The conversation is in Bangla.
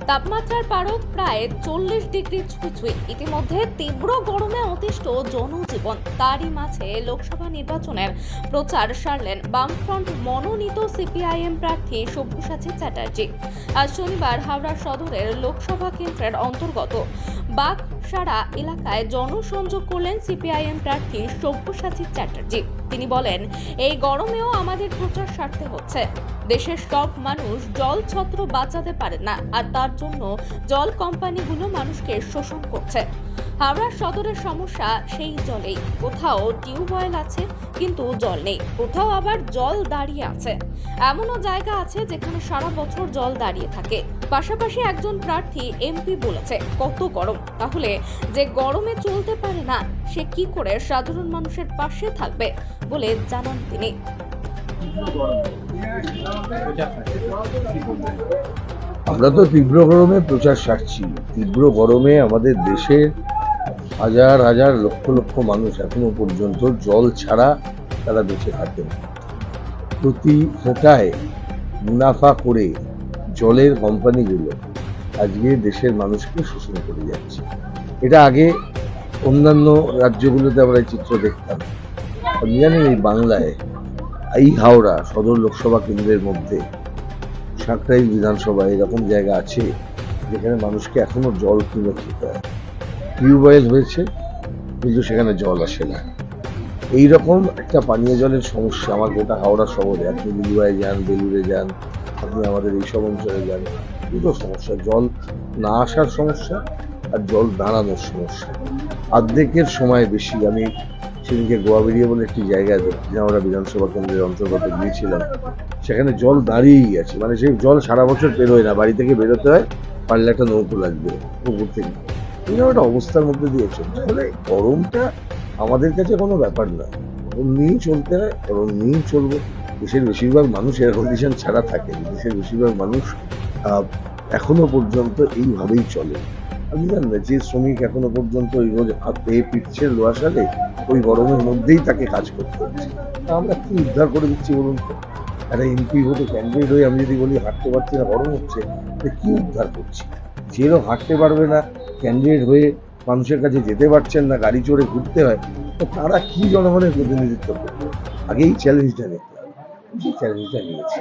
তাপমাত্রার পারদ প্রায় চল্লিশ ডিগ্রি ছুঁচুই। ইতিমধ্যে তীব্র গরমে অতিষ্ঠ জনজীবন। তারই মাঝে লোকসভা নির্বাচনের প্রচার সারলেন বামফ্রন্ট মনোনীত সিপিআইএম প্রার্থী সব্যসাচী চ্যাটার্জি। আজ শনিবার হাওড়া সদরের লোকসভা কেন্দ্রের অন্তর্গত বাগসারা এলাকায় জনসংযোগ করলেন সিপিআইএম প্রার্থী সব্যসাচী চ্যাটার্জি। তিনি বলেন, এই গরমেও আমাদের প্রচার সারতে হচ্ছে। দেশের সব মানুষ জল ছত্র বাঁচাতে পারে না, আর তার জন্য জল কোম্পানিগুলো মানুষকে শোষণ করছে। হাওড়া সদরের সমস্যা সেই জলেই। কোথাও টিউবওয়েল আছে, কিন্তু জল নেই। কোথাও আবার জল দাঁড়িয়ে আছে। এমনও জায়গা আছে যেখানে সারা বছর জল দাঁড়িয়ে থাকে। পাশাপাশি একজন প্রার্থী এমপি বলেছে, কত গরম। তাহলে যে গরমে চলতে পারে না, সে কি করে সাধারণ মানুষের পাশে থাকবে বলে জানান তিনি। আমরা তো তীব্র গরমে প্রচার সারছি। তীব্র গরমে আমাদের দেশের হাজার হাজার লক্ষ লক্ষ মানুষ এখনও পর্যন্ত জল ছাড়া তারা বেঁচে থাকেন। প্রতি ফোটায় মুনাফা করে জলের কোম্পানিগুলো আজকে দেশের মানুষকে শোষণ করে যাচ্ছে। এটা আগে অন্যান্য রাজ্যগুলোতে আমরা এই চিত্র দেখতাম। আপনি জানেন এই বাংলায়, এই হাওড়া সদর লোকসভা কেন্দ্রের মধ্যে সাঁকরাইল বিধানসভা এরকম জায়গা আছে যেখানে মানুষকে এখনও জল কিনে খেতে হয়। টিউবওয়েল হয়েছে, কিন্তু সেখানে জল আসে না। এইরকম একটা পানীয় জলের সমস্যা, আমার গোটা হাওড়া শহরে। আপনি বিলুয়ায় যান, বেলুড়ে যান, আপনি আমাদের এইসব অঞ্চলে যান, দুটো সমস্যা। জল না আসার সমস্যা আর জল দাঁড়ানোর সমস্যা। অর্ধেকের সময় বেশি। আমি সেদিনকে গোয়া বেরিয়ে বলে একটি জায়গায় আমরা বিধানসভা কেন্দ্রের অন্তর্গত গিয়েছিলাম। সেখানে জল দাঁড়িয়েই আছে। মানে সেই জল সারা বছর বেরোয় না। বাড়ি থেকে বেরোতে হয়, পারলে একটা নৌকো লাগবে পুকুর থেকে। এরকম একটা অবস্থার মধ্যে দিয়ে চলছে। গরমটা আমাদের কাছে কোনো ব্যাপার না। গরম নিয়েই চলতে হয়, গরম নিয়েই চলবে। দেশের বেশিরভাগ মানুষ এয়ার কন্ডিশন ছাড়া থাকে। দেশের বেশিরভাগ মানুষ এখনও পর্যন্ত এইভাবেই চলে। আপনি না, যে শ্রমিক এখনও পর্যন্ত ওই রোজ হাত পিটছে লোয়া সালে ওই গরমের মধ্যেই তাকে কাজ করতে হচ্ছে। তা আমরা কি উদ্ধার করে দিচ্ছি বলুন তো? একটা এমপি ভোটে ক্যান্ডিডেট হয়ে আমি যদি বলি হাঁটতে পারছি না, গরম হচ্ছে, তাহলে কি উদ্ধার করছি? যেও হাঁটতে পারবে না ক্যান্ডিডেট হয়ে মানুষের কাছে যেতে পারছেন না, গাড়ি চড়ে ঘুরতে হয়, তো তারা কি জনগণের প্রতিনিধিত্ব করবে? আগেই চ্যালেঞ্জটা নিতে হবে সেই চ্যালেঞ্জটা নিয়েছি?